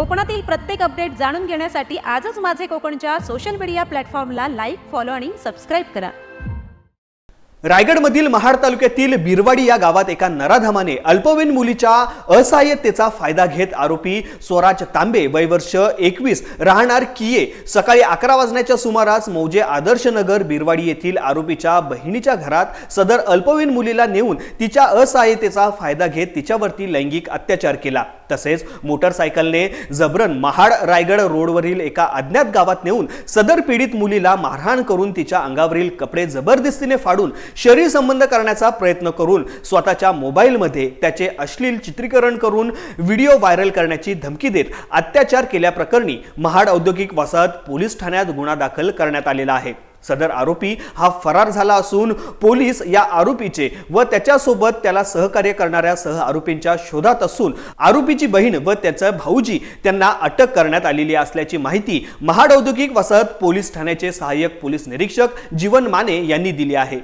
कोकणातील प्रत्येक अपडेट जाणून घेण्यासाठी आजच माझे कोकणच्या सोशल मीडिया प्लॅटफॉर्मला लाईक फॉलो आणि सबस्क्राईब करा. रायगडमधील महाड तालुक्यातील बिरवाडी या गावात एका नराधमाने अल्पवयीन मुलीच्या असहाय्यतेचा फायदा घेत आरोपी स्वराज तांबे वयवर्ष एकवीस राहणार किये. सकाळी अकरा वाजण्याच्या सुमारास मौजे आदर्शनगर बिरवाडी येथील आरोपीच्या बहिणीच्या घरात सदर अल्पवयीन मुलीला नेऊन तिच्या असहाय्यतेचा फायदा घेत तिच्यावरती लैंगिक अत्याचार केला. तसेच मोटरसायकलने जबरन महाड रायगड रोडवरील एका अज्ञात गावात नेऊन सदर पीडित मुलीला मारहाण करून तिच्या अंगावरील कपडे जबरदस्तीने फाडून शरीर संबंध करण्याचा प्रयत्न करून स्वतःच्या मोबाईलमध्ये त्याचे अश्लील चित्रीकरण करून व्हिडिओ व्हायरल करण्याची धमकी देत अत्याचार केल्याप्रकरणी महाड औद्योगिक वसाहत पोलीस ठाण्यात गुन्हा दाखल करण्यात आलेला आहे. सदर आरोपी हा फरार झाला असून पोलीस या आरोपीचे व त्याच्यासोबत त्याला सहकार्य करणाऱ्या सह आरोपींच्या शोधात असून आरोपीची बहीण व त्याचा भाऊजी त्यांना अटक करण्यात आलेली असल्याची माहिती महाड औद्योगिक वसाहत पोलीस ठाण्याचे सहाय्यक पोलीस निरीक्षक जीवन माने यांनी दिली आहे.